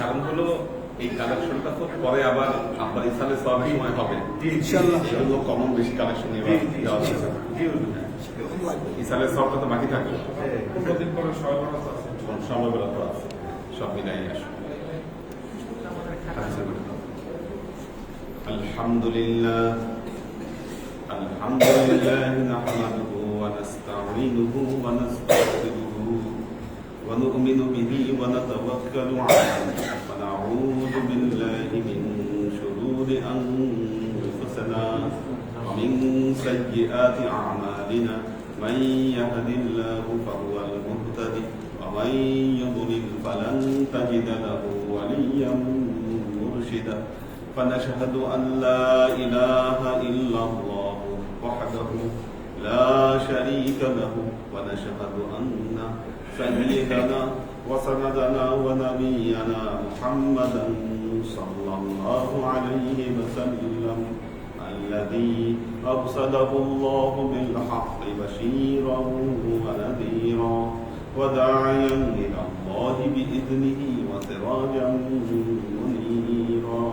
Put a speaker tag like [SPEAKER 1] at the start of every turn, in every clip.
[SPEAKER 1] কারণ হলো এই কালেকশনটা তো পরে আবার আপনার ইসালে সব সময় হবে
[SPEAKER 2] ইনশাল্লাহ।
[SPEAKER 1] এগুলো কমন বেশি কালেকশন এবার দেওয়া যাবে
[SPEAKER 2] এরকম লাগবে
[SPEAKER 1] ইসালের সবটা তো বাকি থাকবে
[SPEAKER 3] দিন পরে সবাই
[SPEAKER 1] সময়বেলা তো আছে সব মিলাই আসো الحمد لله الحمد لله نحمده ونستعينه ونستغفره ونؤمن به ونتوكل عليه. ونعوذ بالله من شرور أنفسنا ومن سيئات أعمالنا. من يهد الله فهو المهتدي ومن يضلل فلن تجد له وليا مرشدا. فنشهد أن لا إله إلا الله وحده لا شريك له. ونشهد أن سيدنا وسندنا ونبينا محمدا صلى الله عليه وسلم الذي أرسله الله بالحق بشيرا ونذيرا وداعيا إلى الله بإذنه وسراجا منيرا.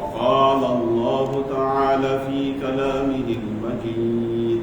[SPEAKER 1] وقال الله تعالى في كلامه المجيد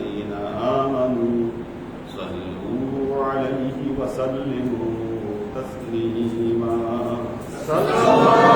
[SPEAKER 1] وسلموا تسليما الله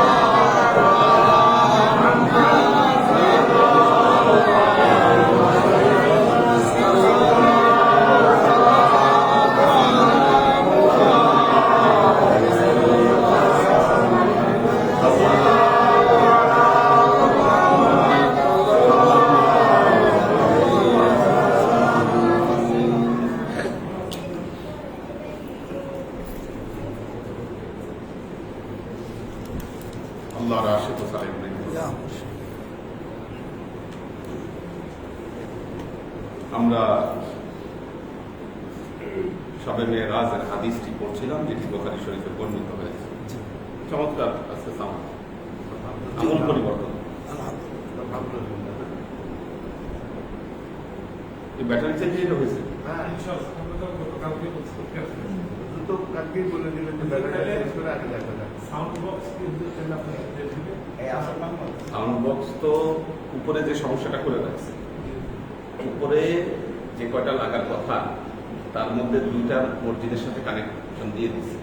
[SPEAKER 1] সবে মেয়েরাজের হাদিসটি পড়ছিলাম যেটি বোখারি শরীফে বর্ণিত হয়েছে। চমৎকার আছে সাউন্ড। আমল পরিবর্তন। এই ব্যাটারি চেঞ্জ এটা হয়েছে।
[SPEAKER 4] তো কালকেই বলে দিলেন যে ব্যাটারি চেঞ্জ আসার
[SPEAKER 1] সাউন্ড বক্স তো উপরে যে সমস্যাটা করে রাখছে উপরে যে কয়টা লাগার কথা তার মধ্যে দুইটা মসজিদের সাথে কানেকশন দিয়ে দিচ্ছে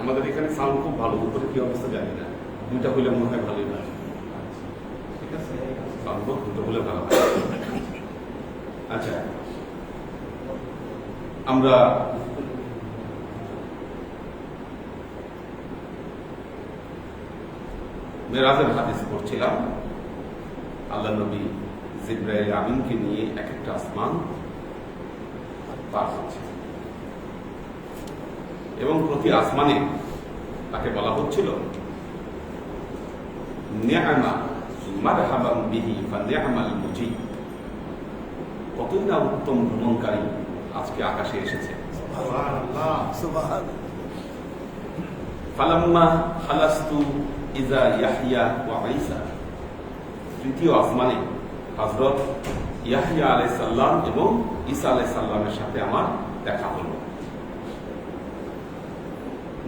[SPEAKER 1] আমাদের এখানে সাউন্ড খুব ভালো, উপরে কি অবস্থা জানি না। দুইটা হইলে মনে হয় ভালোই না ঠিক আছে? সাউন্ড দুটো হলে ভালো আচ্ছা। আমরা মেরাজের হাদিস পড়ছিলাম। আল্লাহ নবী জিব্রাইল আমিনকে নিয়ে এক একটা আসমান পার হচ্ছে। এবং প্রতি আসমানে তাকে বলা হচ্ছিল কতই না উত্তম ভ্রমণকারী আজকে আকাশে এসেছে। ফালাম্মা খালাস্তু ইজা ইয়াহিয়া ওয়া ঈসা। তৃতীয় আসমানে হযরত ইয়াহিয়া আলাইহিস সালাম এবং ঈসা আলাইহিস সালামের সাথে আমার দেখা হলো।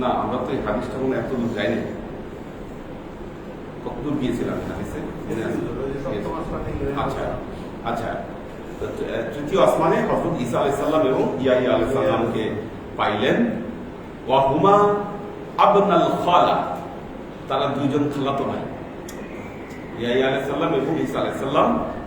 [SPEAKER 1] না, আমরা তো এই হাদিসটা হয় এত দূর যাইনি। কতদূর গিয়েছিলাম হাদিসে। আচ্ছা আচ্ছা। তৃতীয় আসমানে হযরত ঈসা আলাইহিস সালাম এবং ইয়াহিয়া আলাইহিস সালামকে পাইলেন। ওয়া হুমা আবনাল খালা। তারা দুইজন খালাতো ভাই। ইয়াহিয়া আলাইহিস সালাম এবং ঈসা আলাইহিস সালাম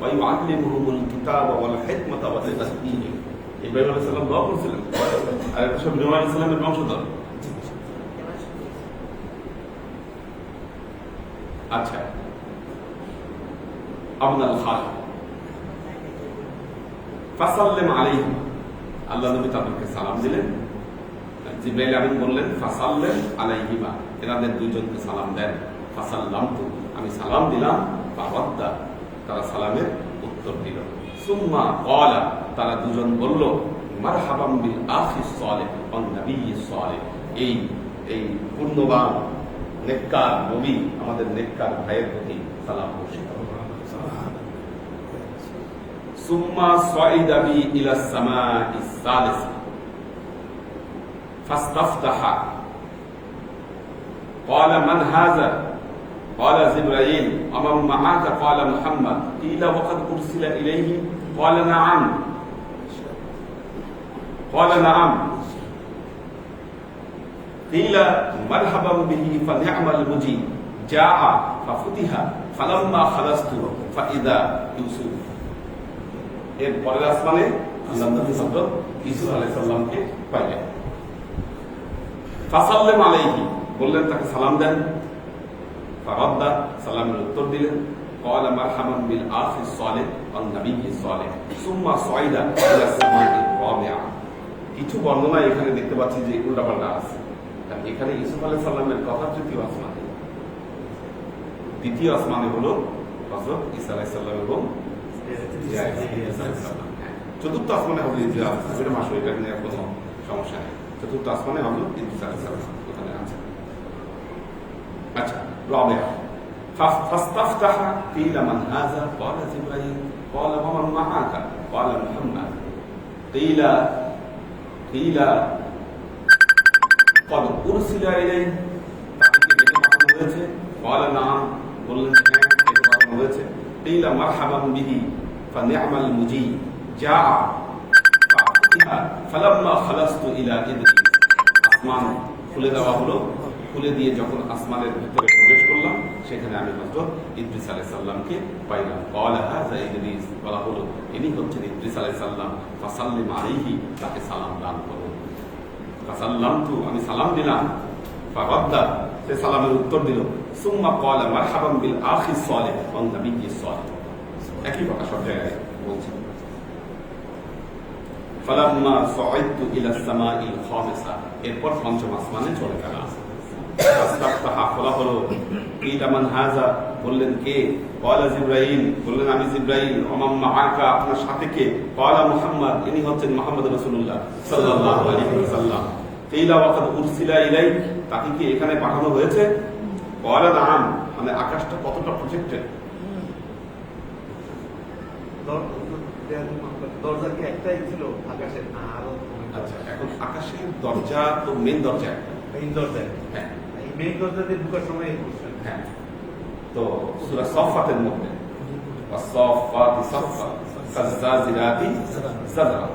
[SPEAKER 1] ويعلمهم الكتاب والحكمة ويزكيهم ইব্রাহিম আলাইহিস সালাম দোয়া করেছিলেন আর এটা সব নূহ আলাইহিস সালামের বংশধর
[SPEAKER 2] জি জি।
[SPEAKER 1] আচ্ছা আপনার খাল ফাসাল্লেম আলাইহি আল্লাহ নবী তাদেরকে সালাম দিলেন জিব্রাইল আমিন বললেন ফাসাল্লেম আলাইহিমা এনাদের দুইজনকে সালাম দেন ফাসাল্লাম তু আমি সালাম দিলাম বাবাদ্দা তারা সালামের উত্তর দিল সুম্মা ক্বালা তারা দুজন বলল মারহাবাম বিল আখি সালেহ ওয়ান নবী সালেহ এই এই পূর্ণবান নেককার নবী আমাদের নেককার ভাইয়ের প্রতি সালাম বর্ষিত হোক। ثم صعد بي إلى السماء الثالثة فاستفتح قال من هذا قال جبرائيل ومن معك قال محمد قيل وقد أرسل إليه قال نعم قال نعم قيل مرحبا به فنعم المجيب جاء ففتح فلما خلصت فإذا يوسف এর পরের আসমানে আল্লাহ নবী হযরত ইউসুফ আলাইহিস সালামকে পাইলেন ফাসাল্লাম আলাইহি বললেন তাকে সালাম দেন ফারাদ্দা সালামের উত্তর দিলেন قال مرحبا بالاخ الصالح والنبي الصالح ثم صعد الى السماء الرابعه কিছু বর্ণনা এখানে দেখতে পাচ্ছি যে উল্টাপাল্টা আছে কারণ এখানে ইউসুফ আলাইহিস সালামের কথা তৃতীয় আসমানে দ্বিতীয় আসমানে হলো হযরত ঈসা আলাইহিস সালাম এবং চতুর্থ আসমানে হবে ইদ্রিস আলাইহিস সালাম মাসে এটা নিয়ে কোনো সমস্যা নেই চতুর্থ আসমানে হলো ইদ্রিস আলাইহিস সালাম ওখানে আছে আচ্ছা رابعا فاستفتح قيل من هذا قال جبرائيل قال ومن معك قال محمد قيل قيل قد أرسل إليه তাকে কি ডেকে পাঠানো হয়েছে قال نعم বললেন যে হ্যাঁ ডেকে পাঠানো হয়েছে قيل مرحبا به فنعم المجيب جاء فأخذها فلما خلصت إلى إدريس আসমান খুলে দেওয়া হলো খুলে দিয়ে যখন আসমানের ভিতরে প্রবেশ করলাম, সেখানে আমি হজরত ইদ্রিস আলাই সাল্লামকে পাইলাম। ইদ্রিস বলা হলো, ইনি হচ্ছেন ইদ্রিস আলাই সাল্লাম ফাসাল্লিম আলাইহি, তাকে সালাম দান করুন। ফাসাল্লাম তু আমি সালাম দিলাম। সে সালামের উত্তর দিল, সুম্মা কলা মারহাবাম বিল আখি সালেহ একই কথা সব জায়গায় এরপর পঞ্চম আসমানে চলে গেলাম। ফাস্তাফতাহা হলো। কিলা হাজা বললেন কে? কয়লা জিব্রাইল। বললেন আমি জিব্রাইল ওমাম মাআকা আপনার সাথে কে? কয়লা মুহাম্মদ ইনি হচ্ছেন মুহাম্মদ রাসূলুল্লাহ সাল্লাল্লাহু আলাইহি ওয়াসাল্লাম। কিলা ওয়াকাদ ইলাই তাকে কি এখানে পাঠানো হয়েছে? কয়লা নাম মানে আকাশটা কতটা প্রজেক্টেড
[SPEAKER 4] দরজা কি একটাই ছিল? আকাশের না আরও
[SPEAKER 1] আচ্ছা এখন আকাশের দরজা তো মেন দরজা একটা। হ্যাঁ
[SPEAKER 4] এই মেইন দরজা দিয়ে ঢুকার সময় এই কোশ্চেন
[SPEAKER 1] হ্যাঁ তো সূরা সফাতের মধ্যে والصافات صفا فالزاجرات زجرا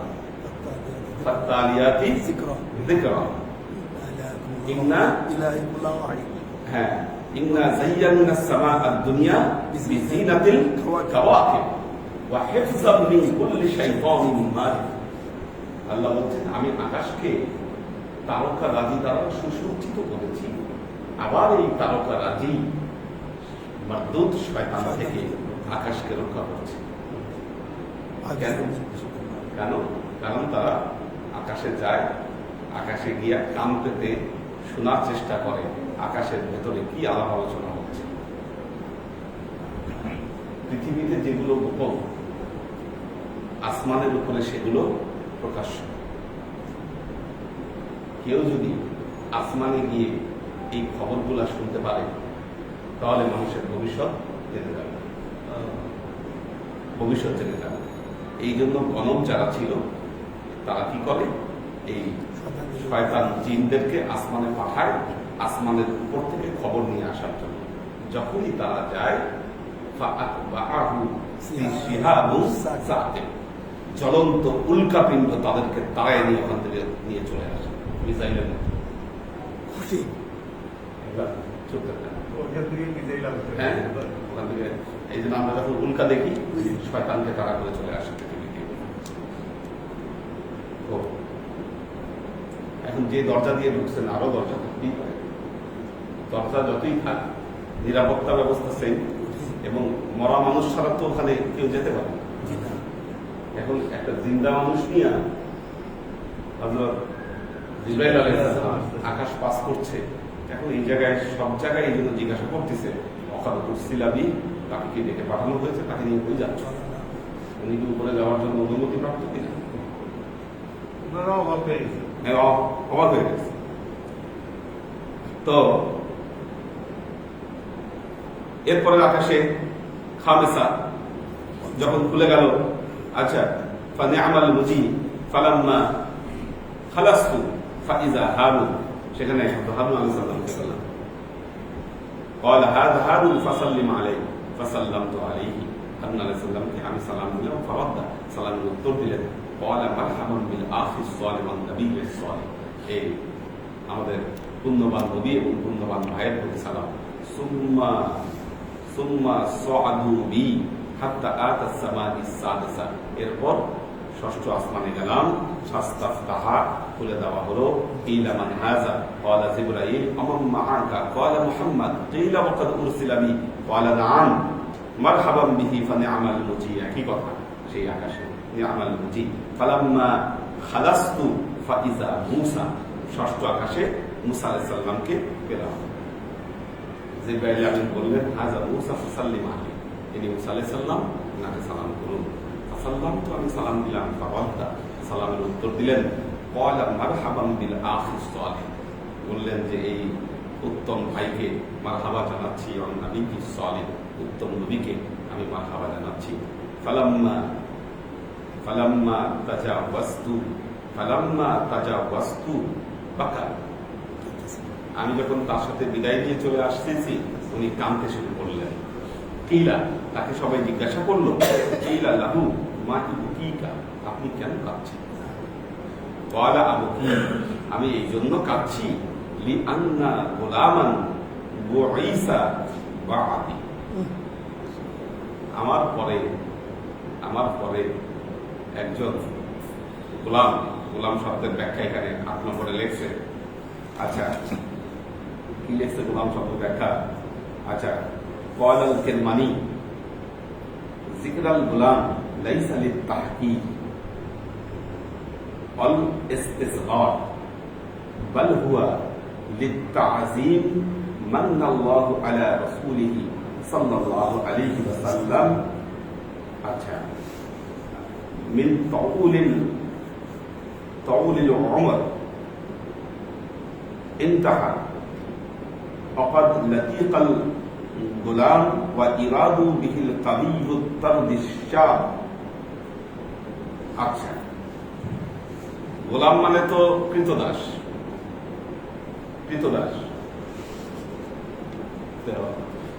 [SPEAKER 1] فالتاليات
[SPEAKER 2] ذكرى
[SPEAKER 1] ذكرا إنا
[SPEAKER 2] إلهكم الله واحد
[SPEAKER 1] হ্যাঁ إنا زينا السماء الدنيا بزينة الكواكب وحفظا من كل شيطان مارد আল্লাহ বলছেন আমি আকাশকে তারকা রাজি দ্বারা সুসজ্জিত করেছি আবার এই তারকা রাজি মারদুত শয়তান থেকে আকাশকে রক্ষা করছে। কেন? কেন? কারণ তারা আকাশে যায় আকাশে গিয়া কান পেতে শোনার চেষ্টা করে আকাশের ভেতরে কি আলাপ আলোচনা হচ্ছে। পৃথিবীতে যেগুলো গোপন আসমানের উপরে সেগুলো প্রকাশ্য। কেউ যদি আসমানে গিয়ে এই খবরগুলো শুনতে পারে, তাহলে মানুষের ভবিষ্যৎ জেনে যাবে। ভবিষ্যৎ জেনে যাবে। এই জন্য গণক যারা ছিল, তারা কি করে? এই শয়তান জিনদেরকে আসমানে পাঠায়, আসমানের উপর থেকে খবর নিয়ে আসার জন্য। যখনই তারা যায় জ্বলন্ত উল্কাপিণ্ড তাদেরকে তারাই নিয়ে ওখান থেকে নিয়ে চলে আসে, মিসাইলের
[SPEAKER 4] মধ্যে
[SPEAKER 1] হ্যাঁ এই জন্য আমরা যখন উল্কা দেখি শয়তানকে তাড়া করে চলে আসে পৃথিবীতে এখন যে দরজা দিয়ে ঢুকছেন আরও দরজা পারে দরজা যতই থাক নিরাপত্তা ব্যবস্থা সেম এবং মরা মানুষ ছাড়া তো ওখানে কেউ যেতে পারে এখন একটা জিন্দা মানুষ নিয়ে আকাশ পাস করছে এখন এই জায়গায় সব জায়গায় এই জন্য জিজ্ঞাসা করতেছে অকাদতুর সিলাবি তাকে কি ডেকে পাঠানো হয়েছে তাকে নিয়ে কই যাচ্ছ। উনি কি উপরে যাওয়ার জন্য অনুমতি প্রাপ্ত কিনা?
[SPEAKER 4] অবাক হয়ে গেছে।
[SPEAKER 1] হ্যাঁ, অবাক হয়ে গেছে। তো এরপরে আকাশে খামেসা যখন খুলে গেল আচ্ছা ফানে আমাল মুজি ফালাম্মা খালাস্তু ফাইজা হারুন। সেখানে হারুন আলী সাল্লামকে বললাম قال هذا هارون فسلم عليه فسلمت عليه হারুন আলী সাল্লামকে আমি সালাম দিলাম ফরদ্দ সালামের উত্তর দিলেন قال مرحبا بالاخ الصالح والنبي الصالح এই আমাদের পুণ্যবান নবী এবং পুণ্যবান ভাইয়ের প্রতি সালাম সুম্মা সুম্মা সাদু বি হাত্তা আতা সামাদি সাদসা এরপর ষষ্ঠ আসমানে গেলাম খুলে দেওয়া হলো, কিলা হাজা? কলা কলা কিলা উরসিলামি কলা নাম মারহাবাম বিহি ফানে আমাল মুজি একই কথা? সেই আকাশে আমাল মুজি ফালাম্মা খালাস্তু ফাইজা মুসা। ষষ্ঠ আকাশে মুসা আলাইসাল্লামকে পেলাম। আমিন বললেন, হাজা মুসা আলী মুসা আলাইসাল্লাম নাকে সালাম করুন। ফাসাল্লাম তো আমি সালাম দিলাম ফাওয়াদ্দা সালামের উত্তর দিলেন ক্বালা মারহাবান বিল আখিস সালিহ বললেন যে এই উত্তম ভাইকে মারহাবা জানাচ্ছি অন নবীকে উত্তম নবীকে আমি মারহাবা জানাচ্ছি ফালাম্মা ফালাম্মা তাজাওয়াস্তু ফালাম্মা তাজাওয়াস্তু বাকা আমি যখন তার সাথে বিদায় দিয়ে চলে আসতেছি, উনি কাঁদতে শুরু করলেন। কিলা, তাকে সবাই জিজ্ঞাসা করল, কিলা লাহু আপনি কেন কাঁদছেন? কলা আবকি আমি এই জন্য কাঁদছি লি আন্না গোলামান আমার পরে আমার পরে একজন গোলাম গোলাম শব্দের ব্যাখ্যা এখানে আপনার নম্বরে লেখছে। আচ্ছা কি লেখছে গোলাম শব্দ ব্যাখ্যা? আচ্ছা কয়লা কয়াল কেরমানি জিকরাল গোলাম ليس للتحقيق والاستصغار بل هو للتعظيم من الله على رسوله صلى الله عليه وسلم من طول طول العمر انتهى. فقد لتيق الغلام وإرادوا به القوي الطرد الشاب আচ্ছা। গোলাম মানে তো কৃতদাস কৃতদাস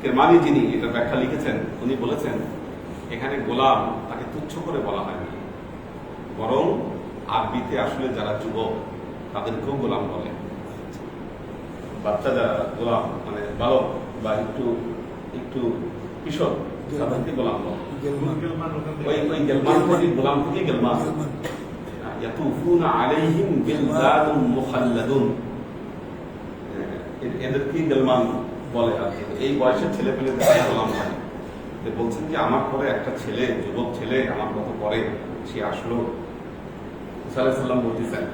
[SPEAKER 1] কেরমানি যিনি, এটা ব্যাখ্যা লিখেছেন, উনি বলেছেন, এখানে গোলাম তাকে তুচ্ছ করে বলা হয়নি। বরং আরবিতে আসলে যারা যুবক, তাদেরকেও গোলাম বলে। বাচ্চা যারা গোলাম মানে বালক বা একটু একটু কিশোর, তাদেরকে গোলাম বলে।
[SPEAKER 2] গেলমান
[SPEAKER 4] মুসলমান ওখান থেকে
[SPEAKER 1] ওই ওই গেলমান থেকে গোলাম থেকে গেলমান
[SPEAKER 2] গেলমান
[SPEAKER 1] ইয়াতুফুনা আলাইহিম বিলদাদুন মুখাল্লাদুন এদেরকে গেলমান বলে আর কি। এই বয়সের ছেলে পেলে গোলাম যে বলছেন যে আমার পরে একটা ছেলে যুবক ছেলে আমার মতো পরে সে আসলো। সাল্লাম বলতেছেন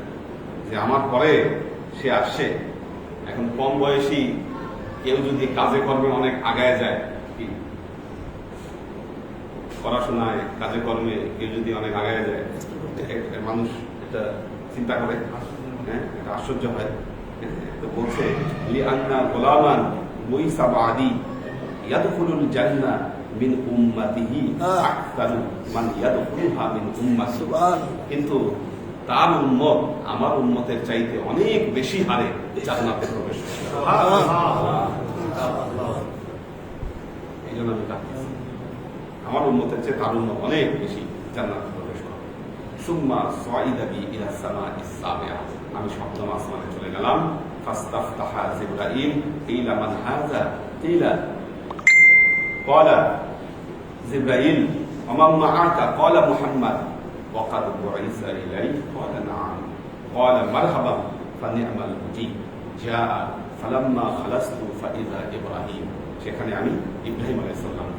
[SPEAKER 1] যে আমার পরে সে আসছে। এখন কম বয়সী কেউ যদি কাজে কর্মে অনেক আগায় যায় পড়াশোনায় কাজে কর্মে কেউ যদি অনেক আগায় যায় মানুষ এটা চিন্তা করে হ্যাঁ? এটা আশ্চর্য হয়। তো বলছে লি আন্না গোলামান জান্নাহ মিন উম্মাতিহি। আকতারু মান মিন উম্মাতি। কিন্তু তার উম্মত আমার উম্মতের চাইতে অনেক বেশি হারে জান্নাতে প্রবেশ করে আমার উন্মতের চেয়ে তার উন্মত অনেক বেশি জান্নাতে প্রবেশ করে সুম্মা সাইদাবি ইলা সামা ইসাবিয়া আমি সপ্তম আসমানে চলে গেলাম ফাস্তাফতাহা জিবরাইল কিলা মান হাযা কিলা قال جبرائيل ومن معك قال محمد وقد بعث إليه قال نعم قال مرحبا فنعم المجيب جاء فلما خلصت فإذا إبراهيم সেখানে আমি ইব্রাহিম আলাইহিস সালামকে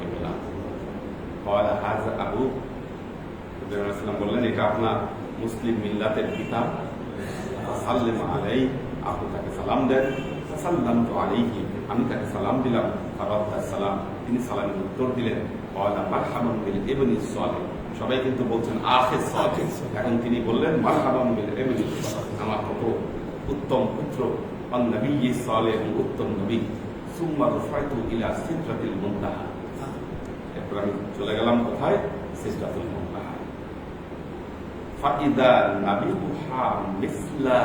[SPEAKER 1] কয়লা হাজ আবু ইসলাম বললেন, এটা আপনার মুসলিম মিল্লাতের পিতা। সাল্লিম আলাই, আপনি তাকে সালাম দেন। সাল্লাম তো আলাইহি, আমি তাকে সালাম দিলাম। ফারাদ সালাম, তিনি সালামের উত্তর দিলেন। কয়লা মারহাবান বিল এবং সালে সবাই কিন্তু বলছেন আখে সালে এখন তিনি বললেন, মারহাবান বিল এবং আমার কত উত্তম পুত্র। অন্নবী এবং উত্তম নবী। সুম্মা রুফাইতু ইলা সিদ্রাতিল মুন্তাহা। এবার আমি চলে গেলাম কোথায়? সিজদাতুল মুনতাহা ফাইদা মিসলা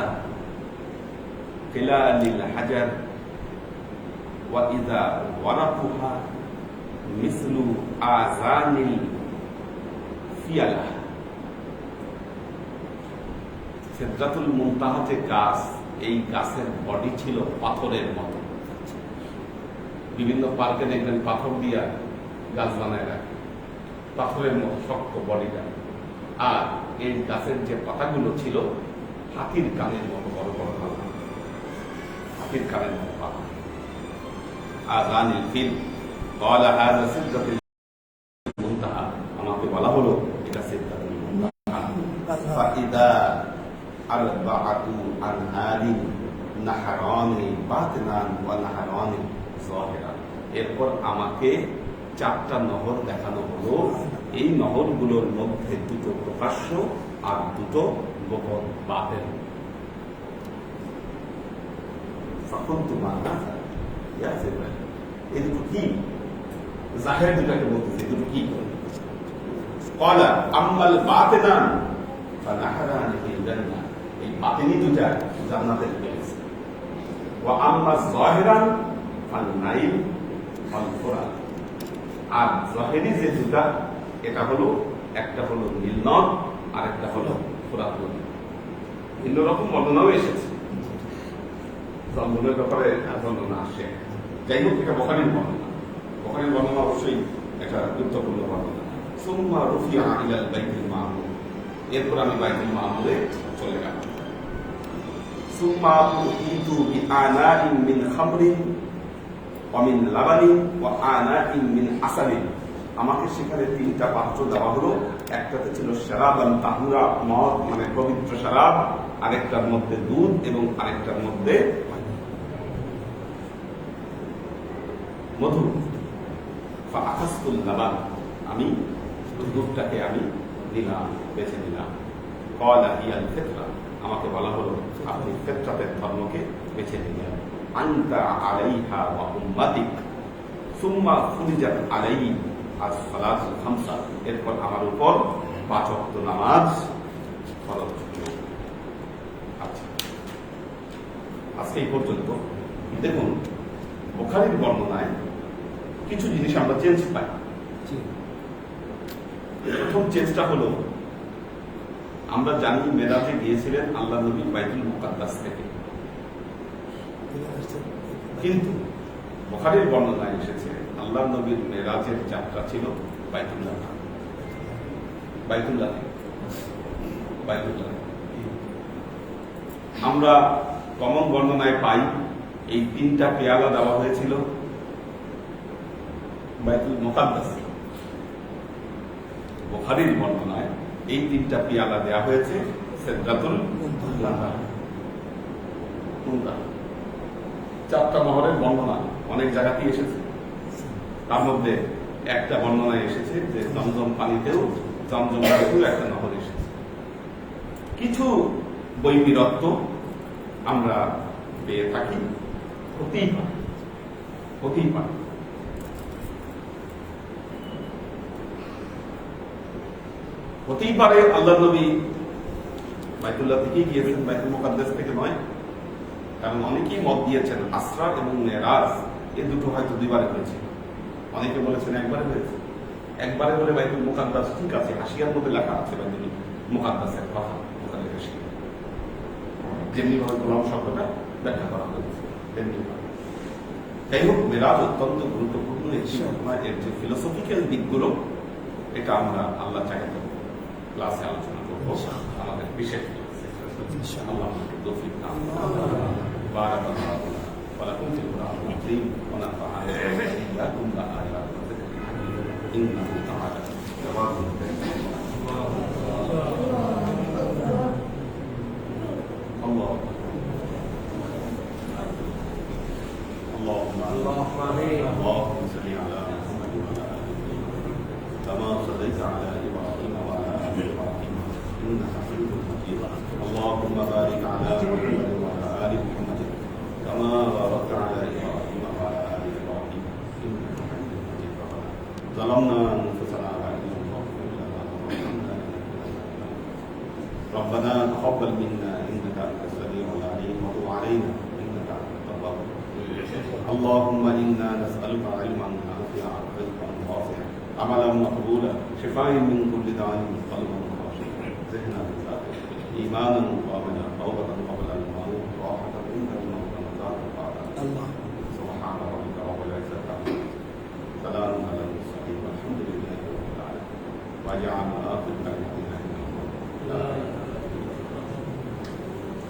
[SPEAKER 1] হাজার ওয়া মিসলু ফিয়ালা। মুনতাহা যে গাছ, এই গাছের বডি ছিল পাথরের মতো। বিভিন্ন পার্কে দেখবেন পাথর দিয়া গাছ বানায় রাখে পাথরের মতো শক্ত বডিটা আর এই গাছের যে পাতাগুলো ছিল হাতির কানের মতো বড় বড় পাতা হাতির কানের মতো পাতা আজান ফিল قال هذا سدة المنتهى আমাকে বলা হলো এটা সিদ্ধাতুল মুনতাহা فإذا أربعة أنهار نهران باطنا ونهران ظاهرا এরপর আমাকে চারটা নহর দেখানো হলো। এই নহরগুলোর মধ্যে দুটো প্রকাশ্য আর দুটো গোপন বাতেন তখন তোমার না দুটো কি? জাহের দুটাকে দুটো কি? কলা বা নাহারা নাকি জান্না এই বাতেনি দুটা জান্নাতের পেয়েছে ও জহেরান, ফাল ফাল আর জাহেরি যে দুটা, এটা হলো, একটা হলো নীলনদ আর একটা হলো ফুরাত নদী। ভিন্ন রকম বর্ণনাও এসেছে। জন্মনের ব্যাপারে বর্ণনা আসে যাই হোক, এটা বখারির বর্ণনা। বখারির বর্ণনা অবশ্যই একটা গুরুত্বপূর্ণ বর্ণনা। সুম্মা রুফিয়া ইলাল বাইতুল মামুর। এরপর আমি বাইতুল মামুরে চলে গেলাম। বিআনাইন মিন খামরিন ওয়া মিন লাবানিন ওয়া আনাইন মিন আসালিন আমাকে সেখানে তিনটা পাত্র দেওয়া হলো। একটাতে ছিল শারাবান তাহুরা, মদ মানে পবিত্র শারাব, আরেকটার মধ্যে দুধ এবং আরেকটার মধ্যে মধু। আকাশুল লাবান। আমি দুধটাকে আমি নিলাম, বেছে নিলাম। কলা হিয়াল ফেতরা। আমাকে বলা হলো, আপনি ফেতরাতের ধর্মকে বেছে নিলেন। আন্তা আলাইহা ওয়া উম্মাতিক সুম্মা ফুরিজাত আলাই আজ সালাতুল খামসা। এরপর আমার উপর পাঁচ ওয়াক্ত নামাজ ফরজ। আচ্ছা। আজকে এই পর্যন্ত। দেখুন বোখারির বর্ণনায় কিছু জিনিস আমরা চেঞ্জ পাই। প্রথম চেঞ্জটা হলো আমরা জানি মেরাজে গিয়েছিলেন আল্লাহ নবী বাইতুল মুকাদ্দাস থেকে। কিন্তু বখারির বর্ণনায় এসেছে আল্লাহ নবীর মেরাজের যাত্রা ছিল বাইতুল্লাহ। বাইতুল্লাহ? বাইতুল্লাহ। আমরা কমন বর্ণনায় পাই, এই তিনটা পেয়ালা দেওয়া হয়েছিল বাইতুল বর্ণনায় এই তিনটা পিয়ালা দেওয়া হয়েছে সেদ্রাতুল মুনতাহা। চারটা মহরের বর্ণনা অনেক জায়গাতেই এসেছে। তার মধ্যে একটা বর্ণনায় এসেছে যে জমজম পানিতেও জমজম পানিতেও একটা নহর এসেছে। কিছু বৈবিরত্ব আমরা পেয়ে থাকি। হতেই পারে। হতেই পারে। হতেই পারে আল্লাহ নবী বাইতুল্লাহ থেকেই গিয়েছেন বাইতুল মুকাদ্দাস থেকে নয়। কারণ অনেকেই মত দিয়েছেন আসরা এবং মেরাজ এ দুটো হয়তো দুইবারে হয়েছে। অনেকে বলেছেন একবারে হয়েছে। একবারে বলে বাইতুল মুকাদ্দাস ঠিক আছে হাসিয়ার মধ্যে লেখা আছে বাইতুল মুকাদ্দাসের কথা ওখানে হাসিয়া যেমনি ভাবে গোলাম শব্দটা ব্যাখ্যা করা হয়েছে যাই হোক মেরাজ অত্যন্ত গুরুত্বপূর্ণ একটি ঘটনা এর যে ফিলোসফিক্যাল দিকগুলো এটা আমরা আল্লাহ চাইতে ক্লাসে আলোচনা করব আমাদের বিশেষ إن شاء الله بالتوفيق. نعم. بارك الله ولكم في القرآن العظيم ونفعنا واياكم بايات الحكيم إنه تعالى. جواب كريم ظلمنا أنفسنا وان لم تغفر لنا وترحمنا ربنا تقبل منا إنك أنت السميع العليم وتب علينا إنك أنت التواب. اللهم إنا نسألك علما نافعا رزقا واسعا عملا مقبولا شفاء من كل داء قلبا خاشعا ذهنا ذاكرا إيمانا قابلا توبة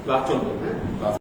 [SPEAKER 1] 拉重点。拉